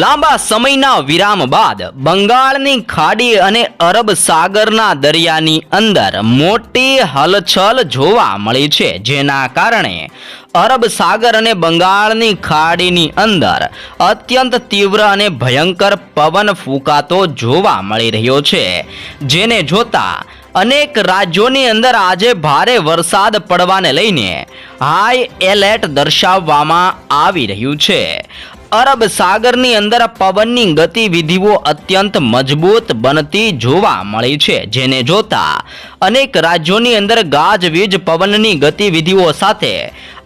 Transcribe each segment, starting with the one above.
લાંબા સમયના વિરામ બાદ બંગાળની ખાડી અને અરબ સાગરના દરિયાની અંદર મોટી હલચલ જોવા મળી છે, જેના કારણે અરબ સાગર અને બંગાળની ખાડીની અંદર અત્યંત તીવ્ર અને ભયંકર પવન ફૂંકાતો જોવા મળી રહ્યો છે. જેને જોતા અનેક રાજ્યોની અંદર આજે ભારે વરસાદ પડવાને લઈને હાઈ એલર્ટ દર્શાવવામાં આવી રહ્યું છે. અરબ સાગરની અંદર પવનની ગતિવિધિઓ અત્યંત મજબૂત બનતી જોવા મળી છે, જેને જોતા અનેક રાજ્યોની અંદર ગાજવીજ પવનની ગતિવિધિઓ સાથે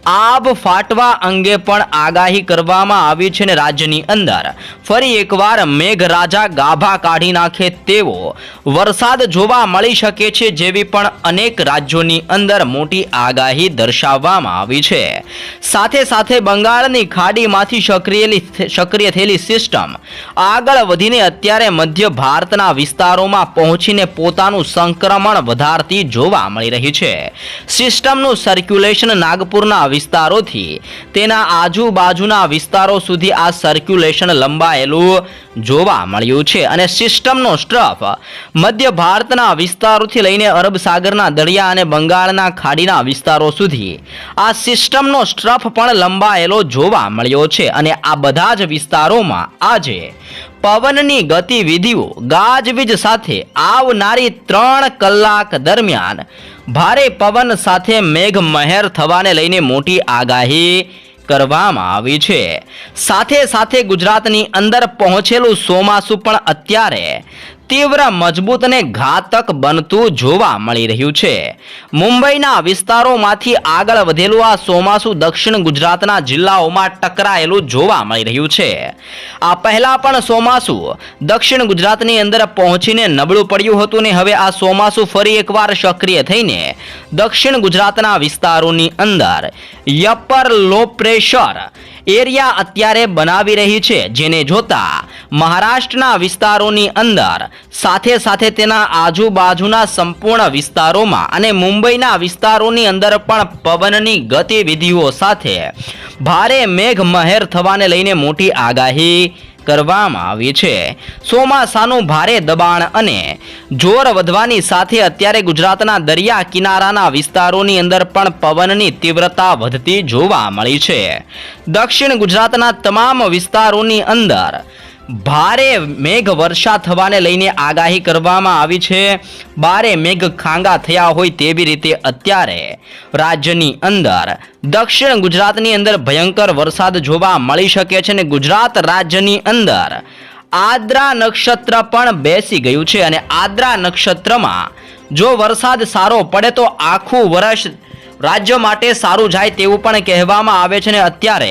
આબ ફાટવા અંગે પણ આગાહી કરવામાં આવી છે ને રાજ્યની અંદર. ફરી એકવાર મેઘરાજા ગાભા કાઢી નાખે તેવો. વરસાદ જોવા મળી શકે છે જેવી પણ અનેક રાજ્યોની અંદર મોટી આગાહી દર્શાવવામાં આવી છે. સાથે સાથે બંગાળની ખાડીમાંથી સક્રિયલી સક્રિય થયેલી સિસ્ટમ. આગળ વધીને અત્યારે મધ્ય ભારતના વિસ્તારોમાં પહોંચીને પોતાનું સંક્રમણ વધારતી જોવા મળી રહી છે. સિસ્ટમનું સર્ક્યુલેશન નાગપુરના વિસ્તારોથી. તેના આજુબાજુના વિસ્તારો સુધી આ સર્ક્યુલેશન લંબાયેલું જોવા મળ્યું છે અને સિસ્ટમનો સ્ટ્રફ મધ્ય ભારતના વિસ્તારોથી લઈને અરબ સાગરના દરિયા અને બંગાળના ખાડીના વિસ્તારો સુધી આ સિસ્ટમનો સ્ટ્રફ પણ લંબાયેલો જોવા મળ્યો છે અને આ બધા જ વિસ્તારોમાં આજે પવનની ગતિવિધિઓ ગાજવીજ સાથે આવનારી ત્રણ કલાક દરમિયાન ભારે પવન સાથે મેઘમહેર થવાને લઈને મોટી આગાહી કરવામાં આવી છે. સાથે સાથે ગુજરાતની અંદર પહોંચેલું ચોમાસું પણ અત્યારે તીવ્ર, મજબૂત અને ઘાતક બનતું જોવા મળી રહ્યું છે. મુંબઈના વિસ્તારોમાંથી આગળ વધેલું આ ચોમાસું દક્ષિણ ગુજરાતના જિલ્લાઓમાં ટકરાયેલું જોવા મળી રહ્યું છે. આ પહેલા પણ ચોમાસું દક્ષિણ ગુજરાતની અંદર પહોંચીને નબળું પડ્યું હતું ને હવે આ ચોમાસું ફરી એકવાર સક્રિય થઈને દક્ષિણ ગુજરાતના વિસ્તારોની અંદર યપર લો પ્રેશર એરિયા અત્યારે બનાવી રહી છે, જેને જોતા મહારાષ્ટ્રના વિસ્તારોની અંદર. સાથે સાથે તેના આજુબાજુના સંપૂર્ણ વિસ્તારોમાં અને મુંબઈના વિસ્તારોની અંદર પણ પવનની ગતિવિધિઓ સાથે. ભારે મેઘ મહેર થવાને લઈને મોટી આગાહી કરવામાં આવી છે. ચોમાસાનું ભારે દબાણ અને જોર વધવાની સાથે અત્યારે ગુજરાતના દરિયા કિનારાના વિસ્તારોની અંદર પણ પવનની તીવ્રતા વધતી જોવા મળી છે. દક્ષિણ ગુજરાતના તમામ વિસ્તારોની અંદર ભારે મેઘ વર્ષા થવાને લઈને આગાહી કરવામાં આવી છે. ભારે મેઘ ખાંગા થયા હોય તેવી રીતે અત્યારે રાજ્યની અંદર, દક્ષિણ ગુજરાતની અંદર ભયંકર વરસાદ જોવા મળી શકે છે અને ગુજરાત રાજ્યની અંદર આદ્રા નક્ષત્ર પણ બેસી ગયું છે અને આદ્રા નક્ષત્રમાં જો વરસાદ સારો પડે તો આખું વર્ષ રાજ્ય માટે સારું જાય તેવું પણ કહેવામાં આવે છે ને અત્યારે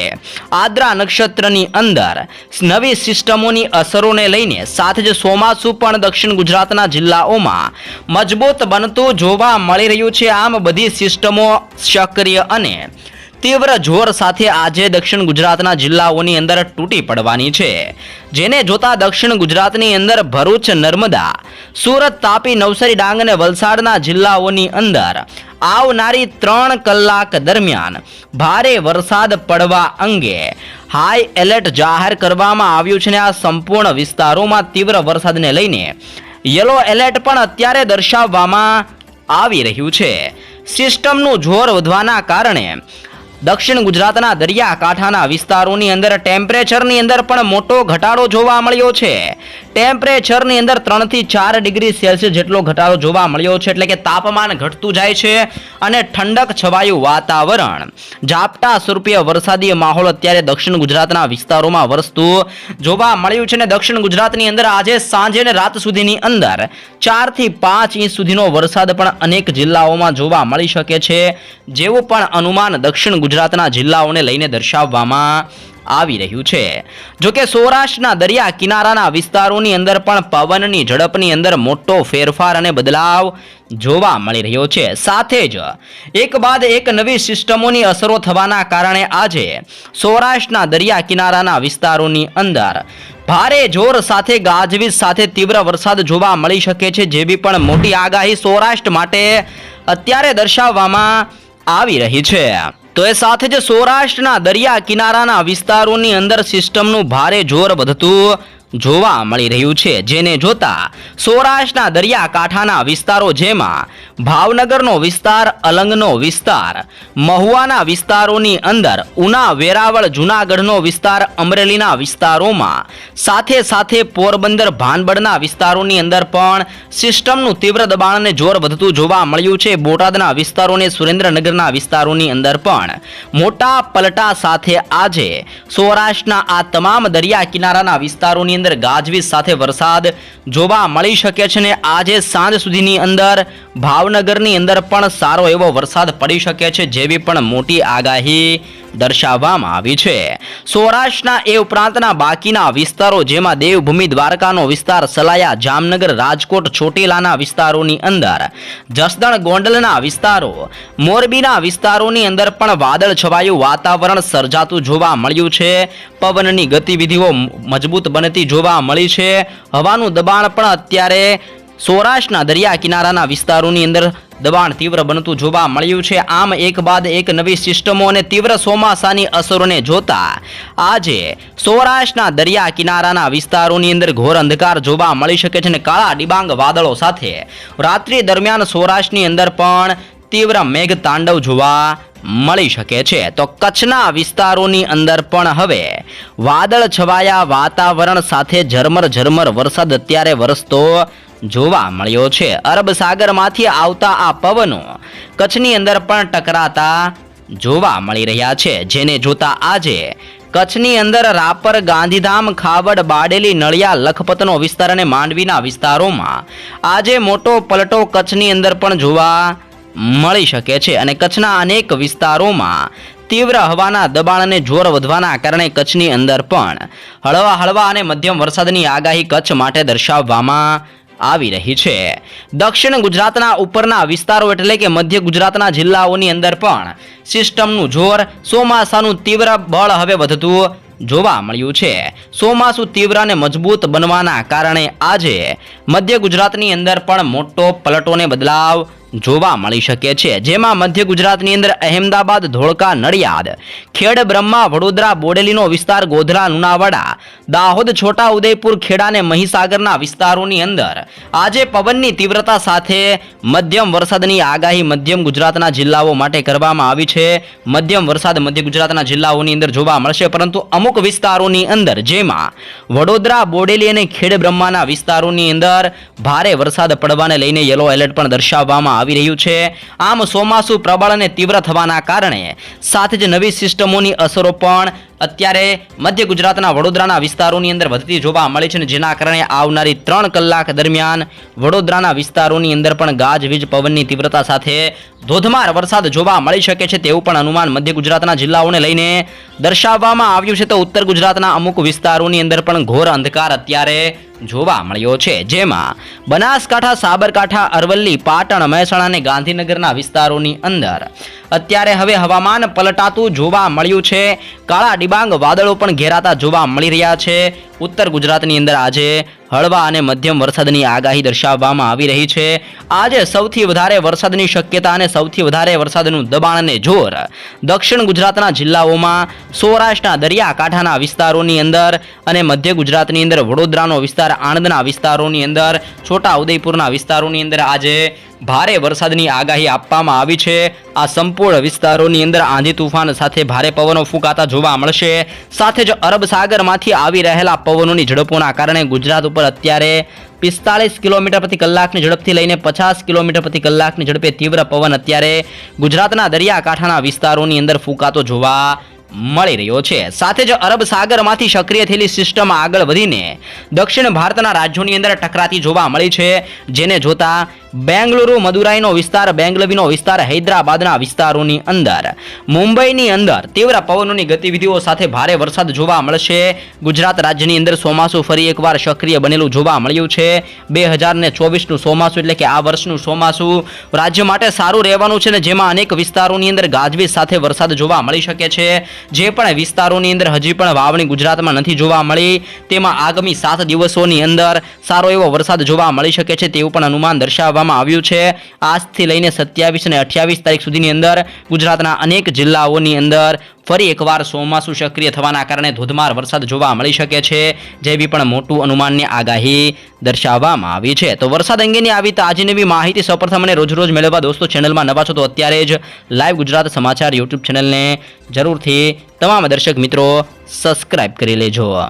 આદ્રા નક્ષત્રની અંદર નવી સિસ્ટમોની અસરોને લઈને સાથે જ ચોમાસું પણ દક્ષિણ ગુજરાતના જિલ્લાઓમાં મજબૂત બનતું જોવા મળી રહ્યું છે. આમ બધી સિસ્ટમો સક્રિય અને તીવ્ર જોર સાથે આજે દક્ષિણ ગુજરાતના જિલ્લાઓની અંદર તૂટી પડવાની છે. જેને જોતા દક્ષિણ ગુજરાતની અંદર ભરૂચ, નર્મદા, સુરત, તાપી, નવસારી, ડાંગ અને વલસાડના જિલ્લાઓની અંદર આવનારી ત્રણ કલાક દરમિયાન ભારે વરસાદ પડવા અંગે હાઈ એલર્ટ જાહેર કરવામાં આવ્યું છે અને આ સંપૂર્ણ વિસ્તારોમાં તીવ્ર વરસાદને લઈને યલો એલર્ટ પણ અત્યારે દર્શાવવામાં આવી રહ્યું છે. સિસ્ટમનું જોર વધવાના કારણે દક્ષિણ ગુજરાતના દરિયાકાંઠાના વિસ્તારોની અંદર ટેમ્પરેચરની અંદર પણ મોટો ઘટાડો જોવા મળ્યો છે. ટેમ્પરેચરની અંદર ત્રણથી ચાર ડિગ્રી સેલ્સિયસ જેટલો ઘટાડો જોવા મળ્યો છે, એટલે કે તાપમાન ઘટતું જાય છે અને ઠંડક છવાયું વાતાવરણ. ઝાપટા સ્વરૂપીય વરસાદી માહોલ અત્યારે દક્ષિણ ગુજરાતના વિસ્તારોમાં વરસતું જોવા મળ્યું છે અને દક્ષિણ ગુજરાતની અંદર આજે સાંજે અને રાત સુધીની અંદર ચારથી પાંચ ઇંચ સુધીનો વરસાદ પણ અનેક જિલ્લાઓમાં જોવા મળી શકે છે. જેવું પણ અનુમાન દક્ષિણ ગુજરાતના જિલ્લાઓને લઈને દર્શાવવામાં આવી રહ્યું છે. જોકે સૌરાષ્ટ્રના દરિયા કિનારાના વિસ્તારોની અંદર પણ પવનની ઝડપની અંદર મોટો ફેરફાર અને બદલાવ જોવા મળી રહ્યો છે. સાથે જ એક બાદ એક નવી સિસ્ટમોની અસરો થવાના કારણે આજે સૌરાષ્ટ્રના દરિયા કિનારાના વિસ્તારોની અંદર ભારે જોર સાથે ગાજવીજ સાથે તીવ્ર વરસાદ જોવા મળી શકે છે જેવી પણ મોટી આગાહી સૌરાષ્ટ્ર માટે અત્યારે દર્શાવવામાં આવી રહી છે. તો એ સાથે જ સૌરાષ્ટ્રના દરિયા કિનારાના વિસ્તારોની અંદર સિસ્ટમનું ભારે જોર વધતું જોવા મળી રહ્યું છે. જેને જોતા સૌરાષ્ટ્રના દરિયાકાંઠાના વિસ્તારો જેમાં ભાવનગરનો વિસ્તાર, અલંગનો વિસ્તાર, મહુવાના વિસ્તારોની અંદર ઉના, વેરાવળ, જુનાગઢનો વિસ્તાર, અમરેલીના વિસ્તારોમાં સાથે સાથે પોરબંદર ભાનબડના વિસ્તારોની અંદર પણ સિસ્ટમનું તીવ્ર દબાણને જોર વધતું જોવા મળ્યું છે. બોટાદના વિસ્તારોને સુરેન્દ્રનગરના વિસ્તારોની અંદર પણ મોટા પલટા સાથે આજે સૌરાષ્ટ્રના આ તમામ દરિયા કિનારાના વિસ્તારોની અંદર ગાજવીજ સાથે વરસાદ જોવા મળી શકે છે ને આજે સાંજ સુધીની અંદર ભાવનગરની અંદર પણ સારો એવો વરસાદ પડી શકે છે જેવી પણ મોટી આગાહી દર્શાવવામાં આવી છે. સૌરાષ્ટ્રના એ ઉપરાંતના બાકીના વિસ્તારો જેમાં દેવભૂમિ દ્વારકાનો વિસ્તાર, સલાયા, જામનગર, રાજકોટ, ચોટીલાના વિસ્તારોની અંદર, જસદણ, ગોંડલના વિસ્તારો, મોરબીના વિસ્તારોની અંદર પણ વાદળ છવાયું, વાતાવરણ સર્જાતું જોવા મળ્યું છે. પવનની ગતિવિધિઓ મજબૂત બનતી જોવા મળી છે. હવાનું દબાણ પણ અત્યારે સૌરાષ્ટ્રના દરિયા કિનારાના વિસ્તારોની અંદર દબાણ તીવ્ર બનતું જોવા મળ્યું છે. આમ એક બાદ એક નવી સિસ્ટમો અને તીવ્ર ચોમાસાની અસરોને જોતા આજે સૌરાષ્ટ્રના દરિયા કિનારાના વિસ્તારોની અંદર ઘોર અંધકાર જોવા મળી શકે છે અને કાળા ડિબાંગ વાદળો સાથે. રાત્રિ દરમિયાન સૌરાષ્ટ્રની અંદર પણ તીવ્ર મેઘ તાંડવ જોવા મળી શકે છે. તો કચ્છના વિસ્તારોની અંદર પણ હવે વાદળ છવાયા વાતાવરણ સાથે ઝરમર ઝરમર વરસાદ અત્યારે વરસતો જોવા મળ્યો છે. અરબ સાગરમાંથી આવતા આ પવનો કચ્છની અંદર પણ ટકરાતા જોવા મળી રહ્યા છે. જેને જોતા આજે કચ્છની અંદર રાપર, ગાંધીધામ, ખાવડ, બાડેલી, નળિયા, લખપતનો વિસ્તાર અને માંડવીના વિસ્તારોમાં આજે મોટો પલટો કચ્છની અંદર પણ જોવા મળી શકે છે અને કચ્છના અનેક વિસ્તારોમાં તીવ્ર હવાના દબાણ અને જોર વધવાના કારણે કચ્છની અંદર પણ હળવા હળવા અને મધ્યમ વરસાદની આગાહી કચ્છ માટે દર્શાવવામાં આવી રહી છે. દક્ષિણ ગુજરાતના ઉપરના વિસ્તારો એટલે કે મધ્ય ગુજરાતના જિલ્લાઓની અંદર પણ સિસ્ટમનું જોર ચોમાસાનું તીવ્ર બળ હવે વધતું જોવા મળ્યું છે. ચોમાસું તીવ્ર અને મજબૂત બનવાના કારણે આજે મધ્ય ગુજરાતની અંદર પણ મોટો પલટોને બદલાવ જોવા મળી શકે છે. જેમાં મધ્ય ગુજરાતની અંદર અહેમદાબાદ, ધોળકા, નડિયાદ, ખેડ, બ્રહ્મા, વડોદરા, બોડેલીનો વિસ્તાર, ગોધરા, લુણાવાડા, દાહોદ છોટા ઉદયપુર ખેડા અને મહીસાગરના વિસ્તારોની અંદર આજે પવનની તીવ્રતા સાથે મધ્યમ વરસાદની આગાહી મધ્યમ ગુજરાતના જિલ્લાઓ માટે કરવામાં આવી છે. મધ્યમ વરસાદ મધ્ય ગુજરાતના જિલ્લાઓની અંદર જોવા મળશે, પરંતુ અમુક વિસ્તારોની અંદર જેમાં વડોદરા, બોડેલી અને ખેડ, બ્રહ્માના વિસ્તારોની અંદર ભારે વરસાદ પડવાને લઈને યલો એલર્ટ પણ દર્શાવવામાં આવી રહ્યું છે. આમ ચોમાસું પ્રબળ અને તીવ્ર થવાના કારણે સાથે જ નવી સિસ્ટમોની અસરો પણ અત્યારે મધ્ય ગુજરાતના વડોદરાના વિસ્તારોની અંદર વધતી જોવા મળે છે જેના કારણે આવનારી ત્રણ કલાક દરમિયાન વડોદરાના વિસ્તારોની અંદર પણ ગાજવીજ પવનની તીવ્રતા સાથે ધોધમાર વરસાદ જોવા મળી શકે છે તેવું પણ અનુમાન મધ્ય ગુજરાતના જિલ્લાઓને લઈને દર્શાવવામાં આવ્યું છે. તો ઉત્તર ગુજરાતના અમુક વિસ્તારોની અંદર પણ ઘોર અંધકાર અત્યારે જોવા મળ્યો છે. જેમાં બનાસકાંઠા, સાબરકાંઠા, અરવલ્લી, પાટણ, મહેસાણા અને ગાંધીનગરના વિસ્તારોની અંદર અત્યારે હવે હવામાન પલટાતું જોવા મળ્યું છે. કાળા ડિબાંગ વાદળો પણ ઘેરાતા જોવા મળી રહ્યા છે. ઉત્તર ગુજરાતની અંદર આજે હળવા અને મધ્યમ વરસાદની આગાહી દર્શાવવામાં આવી રહી છે. આજે સૌથી વધારે વરસાદની શક્યતા અને સૌથી વધારે વરસાદનું દબાણ અને જોર દક્ષિણ ગુજરાતના જિલ્લાઓમાં, સૌરાષ્ટ્રના દરિયાકાંઠાના વિસ્તારોની અંદર અને મધ્ય ગુજરાતની અંદર વડોદરાનો વિસ્તાર, આણંદના વિસ્તારોની અંદર છોટા ઉદયપુરના વિસ્તારોની અંદર આજે ભારે વરસાદની આગાહી આપવામાં આવી છે. આ સંપૂર્ણ વિસ્તારોની અંદર આંધી તુફાન સાથે ભારે પવનો ફૂંકાતા જોવા મળશે. સાથે જ અરબ સાગરમાંથી આવી રહેલા પવનોની ઝડપોના કારણે ગુજરાત ઉપર અત્યારે પિસ્તાળીસ કિલોમીટર પ્રતિ કલાકની ઝડપથી લઈને પચાસ કિલોમીટર પ્રતિ કલાકની ઝડપે તીવ્ર પવન અત્યારે ગુજરાતના દરિયાકાંઠાના વિસ્તારોની અંદર ફૂંકાતો જોવા મળી રહ્યો છે. સાથે જ અરબ સાગરમાંથી સક્રિય થયેલી સિસ્ટમ આગળ વધીને દક્ષિણ ભારતના રાજ્યોની અંદર ટકરાતી જોવા મળી છે, જેને જોતા બેંગલુરુ, મદુરાઈનો વિસ્તાર બેંગલવીનો વિસ્તાર, હૈદરાબાદના વિસ્તારોની અંદર. મુંબઈની અંદર તીવ્ર પવનોની ગતિવિધિઓ સાથે ભારે વરસાદ જોવા મળશે. ગુજરાત રાજ્યની અંદર ચોમાસું ફરી એકવાર સક્રિય બનેલું જોવા મળ્યું છે. બે હજારને ચોવીસનું ચોમાસું એટલે કે આ વર્ષનું ચોમાસું રાજ્ય માટે સારું રહેવાનું છે ને જેમાં અનેક વિસ્તારોની અંદર ગાજવીજ સાથે વરસાદ જોવા મળી શકે છે. જે પણ વિસ્તારોની અંદર હજી પણ વાવણી ગુજરાતમાં નથી જોવા મળી. તેમાં આગામી સાત દિવસોની અંદર સારો એવો વરસાદ જોવા મળી શકે છે તેવું પણ અનુમાન દર્શાવવા દર્શાવવામાં આવ્યું છે. આજથી લઈને સત્યાવીસ અને અઠ્યાવીસ તારીખ સુધીની અંદર ગુજરાતના અનેક જિલ્લાઓની અંદર ફરી એકવાર ચોમાસું સક્રિય થવાના કારણે ધોધમાર વરસાદ જોવા મળી શકે છે. જેવી પણ મોટું અનુમાનની આગાહી દર્શાવવામાં આવી છે. તો વરસાદ અંગેની આવી તાજી નવી માહિતી સૌપ્રથમ અને રોજ રોજ મેળવવા દોસ્તો ચેનલમાં નવા છો તો અત્યારે જ લાઈવ ગુજરાત સમાચાર યુટ્યુબ ચેનલને જરૂરથી તમામ દર્શક મિત્રો સબસ્ક્રાઇબ કરી લેજો.